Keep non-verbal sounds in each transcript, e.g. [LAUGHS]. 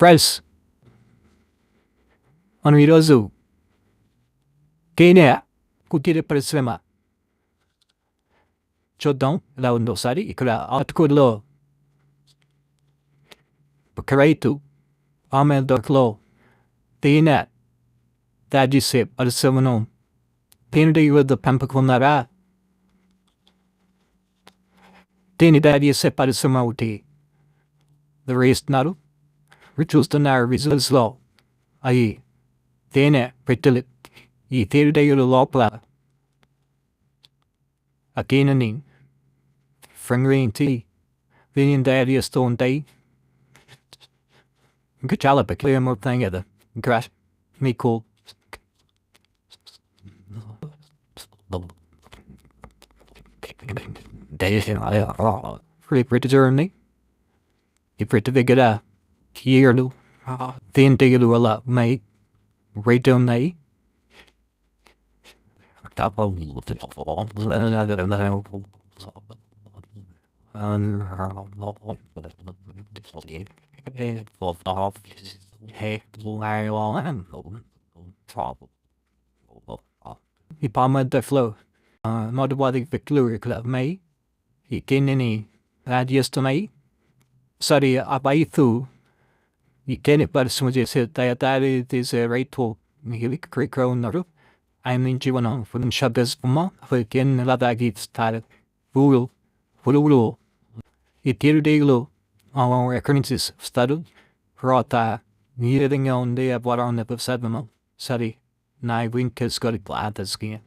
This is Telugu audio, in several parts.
ఫ్రెండ్స్ మనం ఈరోజు కేనే కుటీర పరిశ్రమ చూద్దాం ఎలా ఉందో ఒకసారి ఇక్కడ ఆత్కూరులో ఒక రైతు ఆమె దొరకలో తేనె తయారు చేసే పరిశ్రమను తేనెటీగల పెంపకం పెంపకున్నారా తేనె తయారు చేసే పరిశ్రమ ఒకటి నిర్వహిస్తున్నారు మీరు చూస్తున్నారు విజువల్స్లో అవి తేనె పెట్టెలు ఈ తేనెటీగల లోపల ఆ తేనెని ఫ్రంగ్రించి దీనిని తయారు చేస్తూ ఉంటాయి ఇంకా చాలా పెక్యులర్ అవుతాయి కదా ఇంకా మీకు ఇప్పుడు quero, ah, vendê-lo a mate, redonei. I ba med det flow. Mod vad det förklara klart mig. I kinnini. Radius till mig. Sorry, I abai thu. ఈ తేనె పరిశ్రమ చేసే తయ- తయారీ చేసే రైతు మీకు ఇక్కడ ఉన్నారు ఆయన నుంచి మనం కొన్ని శబ్దమా తేనె ఎలా తాగిస్తారు పువ్వులు పురుగులు ఈ తేనెటీగలు ఎక్కడి నుంచి వస్తారు తర్వాత ఏ విధంగా ఉంది వ్యాపారం నిపుణం సరే నా వింకేసుకొని క్లాతస్కి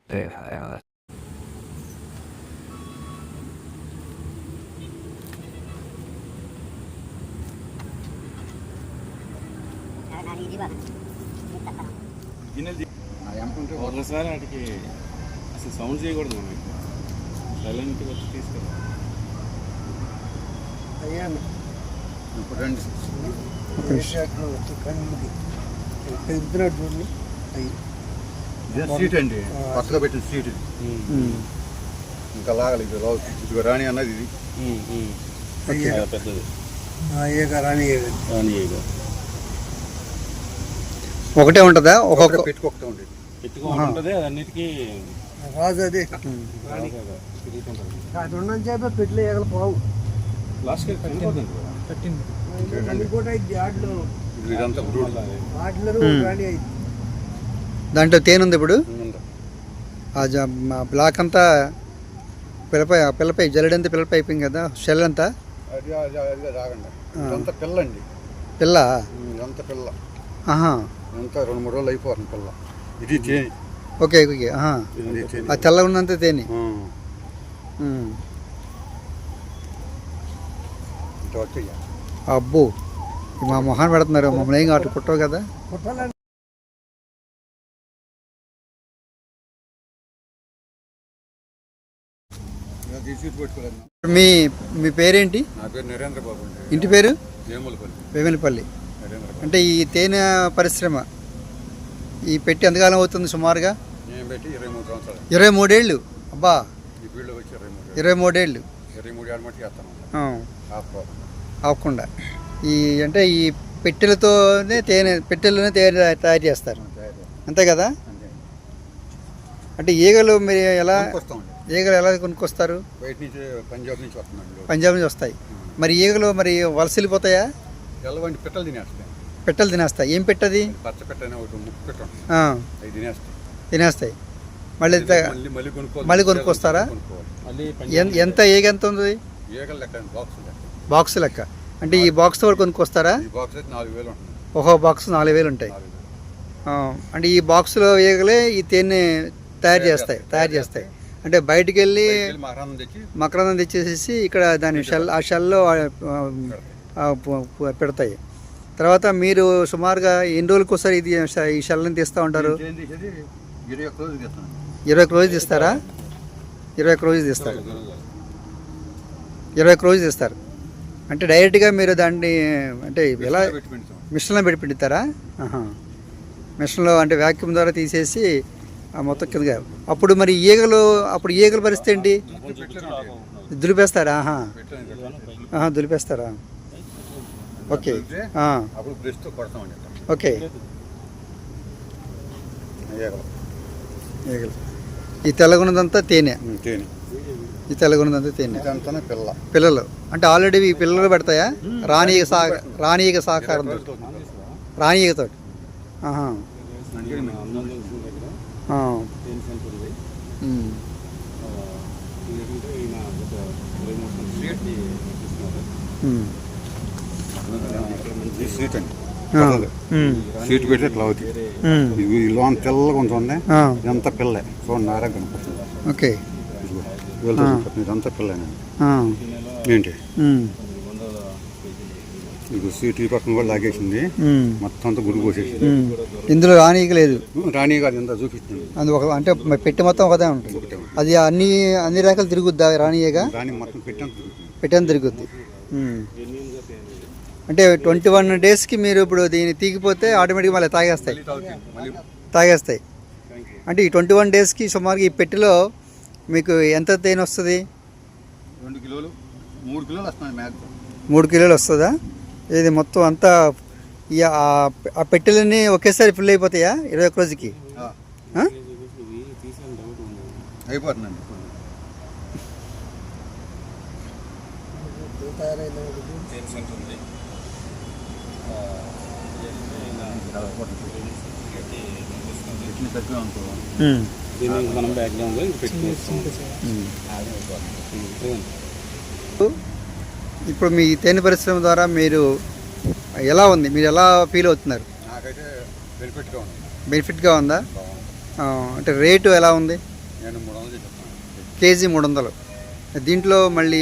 ఒకసారి వాటికి అసలు సౌండ్ చేయకూడదు మనం సైలెంట్గా వచ్చి తీసుకెళ్ళాలి ఇదే సీట్ అండి. కొత్తగా పెట్టిన సీట్ ఇది. ఇంకా లాగాలి ఇది రావు ఇదిగో రాణి అన్నది ఇది. రాని ఈగ. ఒకటే ఉంటుందా? ఒక్కొక్క ఉంటుంది. అది. అన్నిటికీ రాజు ఉండని చేప పెట్లు ఎగల పోవు. దాంట్లో తేనె ఉంది ఇప్పుడు బ్లాక్ అంతా పిల్లపై పిల్లపై జల్లెడంతా పిల్లపై అయిపోయింది కదా? షెల్ అంతా? అది అది అది రాగండి. ఇదంతా పిల్ల అండి. పిల్ల? ఇదంతా పిల్ల. ఇదంతా రెండు మూడు రోజులు అయిపోతుంది పిల్ల ఇది తేని. ఓకే ఓకే ఆ తెల్లగా ఉన్నంత తేనె. అబ్బో మా మొహాన్ని పెడుతున్నారు మమ్మల్ని ఏం అటు కుట్టవు కదా. మీ మీ పేరేంటి? నా పేరు నరేంద్ర బాబు ఇంటి పేరు? వేములపల్లి. బాబు అంటే ఈ తేనె పరిశ్రమ ఈ పెట్టి ఎంతకాలం అవుతుంది సుమారుగా? నేను పెట్టి ఇరవై మూడేళ్ళు? అబ్బా! ఇరవై మూడు ఇరవై మూడేళ్ళు. ఇరవై మూడు ఏళ్ళ మట్టి చేస్తాను. ఆ, హాఫ్ ప్రాబ్లం అవ్వకుండా ఈ అంటే ఈ పెట్టెలతోనే తేనె పెట్టెలతోనే తేనె తయారు చేస్తారు. అంతే కదా? అంటే ఈగలు మీరు ఎలా ఈగలు ఎలా కొనుక్కొస్తారు? బయట నుంచి పంజాబ్ నుంచి వస్తున్నాండి పంజాబ్ నుంచి వస్తాయి. మరి ఈగలు మరి వలస వెళ్ళిపోతాయా? పిట్టలు తినేస్తాయి. పెట్టెలు తినేస్తాయి. ఏం పెట్టది? తినేస్తాయి. మళ్ళీ మళ్ళీ మళ్ళీ కొనుక్కోవాలి. మళ్ళీ కొనుక్కొస్తారా? ఎంత ఈగ ఎంత ఉంది? బాక్స్ లెక్క. అంటే ఈ బాక్స్. కూడా కొనుక్కొస్తారా? ఒక్కో బాక్స్ నాలుగు వేలు ఉంటాయి. అంటే ఈ బాక్స్లో ఈగలే ఈ తేనె తయారు చేస్తాయి తయారు చేస్తాయి. అంటే బయటికి వెళ్ళి మకరందం తెచ్చేసేసి ఇక్కడ దాని షెల్ ఆ షెల్లో పెడతాయి. తర్వాత మీరు సుమారుగా ఎన్ని రోజులకు ఒకసారి ఇది ఈ షెల్ని తీస్తూ ఉంటారు? ఇరవై ఒక్క రోజు తీస్తారా? ఇరవై ఒక్క రోజు తీస్తారు. ఇరవై ఒక్క రోజు తీస్తారు. అంటే డైరెక్ట్గా మీరు దాన్ని అంటే ఎలా మిషన్లో పెట్టి పిండుతారా? ఆహా. మిషన్లో అంటే వ్యాక్యూమ్ ద్వారా తీసేసి ఆ మొత్తం కిందగా. అప్పుడు మరి ఈగలు అప్పుడు ఈగల పరిస్థితి ఏంటి? దులిపేస్తారా? ఆహా దులిపేస్తారా? ఓకే. అప్పుడు బ్రష్తో కొడతామండి. ఓకే. ఈ తెల్లగున్నదంతా తేనె. తేనె. ఈ తెల్లగున్నదంతా తేనె. ఇదంతానే పిల్ల. పిల్లలు. అంటే ఆల్రెడీ ఈ పిల్లలు పెడతాయా? రాణీగ సా రాణీగ సహకారంతో రాణీగతో ఆహా. సీట్ అండి. సీట్ పెట్టి ఇట్లా అవుతుంది ఈ లోన్ తెల్లగా ఉంటుంది ఇదంతా పిల్లే. చూడండి నారా కనపడుతుంది. ఓకే. ఇదంతా పిల్లేనండి. ఆ, ఏంటి? ఇది సీట్ ఈ పక్కన కూడా లాగేసింది. మొత్తం అంతా గుడి పోసేసింది ఉమ్. ఇందులో రాణీగ లేదు. రాణి గారు ఎంత చూపిస్తుంది అది ఒక అంటే పెట్టి మొత్తం ఒకదే ఉంటుంది. అది అన్ని అన్ని రకాలు తిరుగుద్దా రాణీయగా రాణి మొత్తం పెట్టాను తిరుగుతుంది. పెట్టని తిరుగుద్ది. అంటే ట్వంటీ వన్ డేస్కి మీరు ఇప్పుడు దీన్ని తీగిపోతే ఆటోమేటిక్గా మళ్ళీ తాగేస్తాయి. తాగేస్తాయి. అంటే ఈ ట్వంటీ వన్ డేస్కి సుమారుగా ఈ పెట్టెలో మీకు ఎంత తేనె వస్తుంది? రెండు కిలోలు మూడు కిలోలు మూడు వస్తుందా? ఇది మొత్తం అంతా ఈ ఆ- పెట్టెలన్నీ ఒకేసారి ఫిల్ అయిపోతాయా ఇరవై ఒక్క రోజుకి? ఆ? ఇవి తీసాను డౌట్ ఉంది అయిపోతుందండి తయారైన ఒకటి. టెన్ సెంట్ ఉంది ఆ, ఏంటంటే ఈయన పెట్టి పంపిస్తుంది. పెట్టిన తక్కువ అనుకో ఉమ్. దీన్ని ఇంక మనం బ్యాక్గ్రౌండ్లో. ఇప్పుడు మీ తేనె పరిశ్రమ ద్వారా మీరు ఎలా ఉంది? మీరు ఎలా ఫీల్ అవుతున్నారు? నాకైతే బెనిఫిట్గా ఉంది. బెనిఫిట్గా ఉందా? అంటే రేటు ఎలా ఉంది? నేను మూడు వందలు కేజీ మూడు వందలు. దీంట్లో మళ్ళీ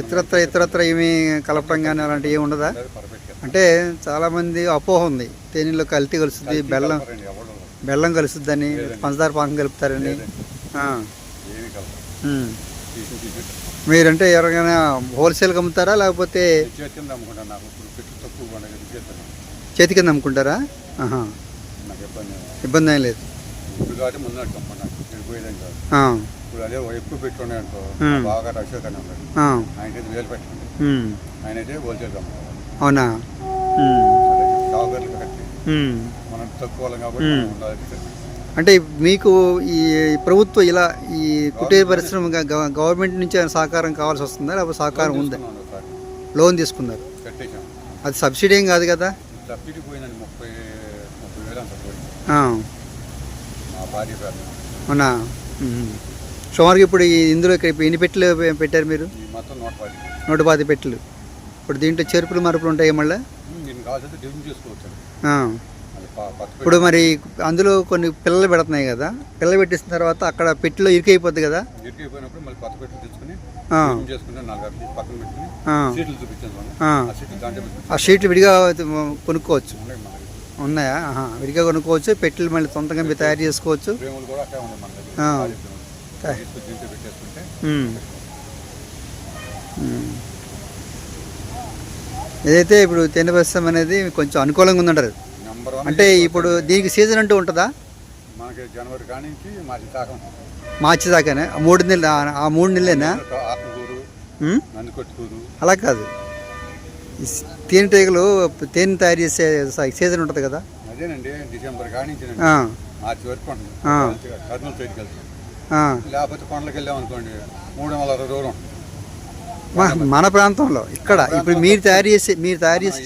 ఇతరత్ర ఇతరత్ర ఏమీ కలపడం కానీ అలాంటివి ఏమి ఉండదా? అంటే చాలామంది అపోహ ఉంది. తేనెలో కల్తీ కలుస్తుంది బెల్లం బెల్లం కలుస్తుందని పంచదార పాకం కలుపుతారని. [LAUGHS] మీరంటే ఎవరికైనా హోల్సేల్కి అమ్ముతారా లేకపోతే చేతి కింద అమ్ముకుంటారా? ఇబ్బంది ఏం లేదు. ఇప్పుడు కాదు అదే ఎక్కువ అనుకో. బాగా అశోక్ అని ఉన్నాడు ఆ, ఆయనకైతే వేలు పెట్టండి. ఆయన అయితే హోల్సేల్ అవునా? కట్టి. మనం తక్కువ కాబట్టి. అంటే మీకు ఈ ప్రభుత్వం ఇలా ఈ కుటీర పరిశ్రమ గవర్నమెంట్ నుంచి సహకారం కావాల్సి వస్తుందా? లేకపోతే సహకారం ఉందా. లోన్ తీసుకున్నారు. అది సబ్సిడీ ఏం కాదు కదా? సబ్సిడీ పోయిందండి ముప్పై ముప్పై వేలు అంత పోయింది. ఆ, మా భార్య ఉమ్. సుమారుగా ఇప్పుడు ఇందులో ఇక్కడ ఎన్ని పెట్టెలు పెట్టారు మీరు? నూట పాతి పెట్టెలు. ఇప్పుడు దీంట్లో చెరుపులు మరుపులు ఉంటాయి మళ్ళీ? ఇప్పుడు మరి అందులో కొన్ని పిల్లలు పెడుతున్నాయి కదా పిల్లలు పెట్టేసిన తర్వాత అక్కడ పెట్టెలో ఇరుకైపోద్ది కదా? మనం. ఆ. షీట్లు విడిగా కొనుక్కోవచ్చు. ఉన్నాయి? విడిగా కొనుక్కోవచ్చు పెట్టెలు మళ్ళీ సొంతంగా మీరు తయారు చేసుకోవచ్చు. ఏదైతే ఇప్పుడు తేనె పరిశ్రమ అనేది కొంచెం అనుకూలంగా ఉందంటారు? అంటే ఇప్పుడు దీనికి సీజన్ అంటూ ఉంటుందా? మార్చి దాకానే? మూడు నెలలు ఆ- మూడు నెలలేనా? అలా కాదు. తేనెటీగలు తేనె తయారు చేసే సీజన్ ఉంటుంది కదా? అదేనండి డిసెంబర్ మార్చి వరకు ఉంటుంది. ఆ. కర్నూలు సైడ్కి వెళ్తాం. ఆ. లేకపోతే కొండలకి వెళ్ళాం అనుకోండి మూడు వందల అరవై దూరం మన ప్రాంతంలో ఇక్కడ ఇప్పుడు మీరు తయారు చేసే మీరు తయారు చేసే.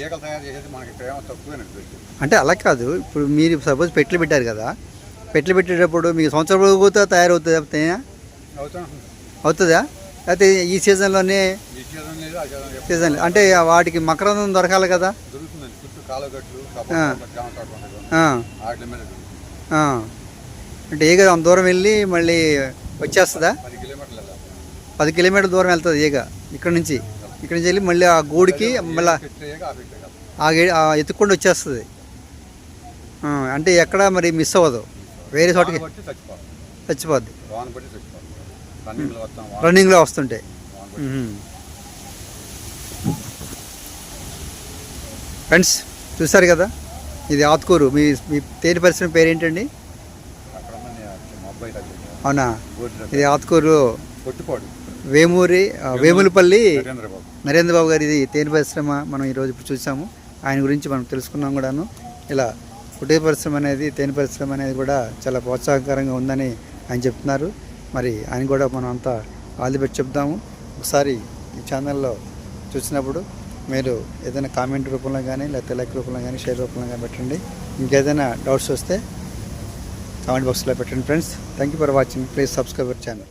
అంటే అలా కాదు ఇప్పుడు మీరు సపోజ్ పెట్టెలు పెట్టారు కదా పెట్టెలు పెట్టేటప్పుడు మీకు సంవత్సరం పోతే తయారవుతుందా అవుతుందా? లేకపోతే ఈ సీజన్లోనే సీజన్ అంటే వాటికి మకరందం దొరకాలి కదా. అంటే ఈగ అంత దూరం వెళ్ళి మళ్ళీ వచ్చేస్తుందా? పది కిలోమీటర్లు దూరం వెళ్తుంది ఈగ ఇక్కడ నుంచి. ఇక్కడ నుంచి వెళ్ళి మళ్ళీ ఆ గూడికి మళ్ళీ ఆ ఎత్తుక్కుండా వచ్చేస్తుంది. అంటే ఎక్కడ మరి మిస్ అవ్వదు. వేరే చోటకి చచ్చిపోద్ది. రన్నింగ్లో వస్తుంటే. ఫ్రెండ్స్ చూసారు కదా? ఇది ఆత్కూరు. మీ మీ తేనె పరిశ్రమ పేరేంటండి? అవునా? ఇది ఆత్కూరు వేమూరి వేములపల్లి నరేంద్రబాబు. నరేంద్ర బాబు గారి ఇది తేనె పరిశ్రమ మనం ఈరోజు ఇప్పుడు చూసాము. ఆయన గురించి మనం తెలుసుకున్నాం కూడాను. ఇలా కుటీర పరిశ్రమ అనేది తేనె పరిశ్రమ అనేది కూడా చాలా ప్రోత్సాహకరంగా ఉందని ఆయన చెప్తున్నారు. మరి ఆయన కూడా మనం అంతా ఆల్ ది బెస్ట్ చెప్దాము. ఒకసారి ఈ ఛానల్లో చూసినప్పుడు మీరు ఏదైనా కామెంట్ రూపంలో కానీ లేకపోతే లైక్ రూపంలో కానీ షేర్ రూపంలో కానీ పెట్టండి. ఇంకేదైనా డౌట్స్ వస్తే కామెంట్ బాక్స్లో పెట్టండి friends. Thank you for watching please subscribe our channel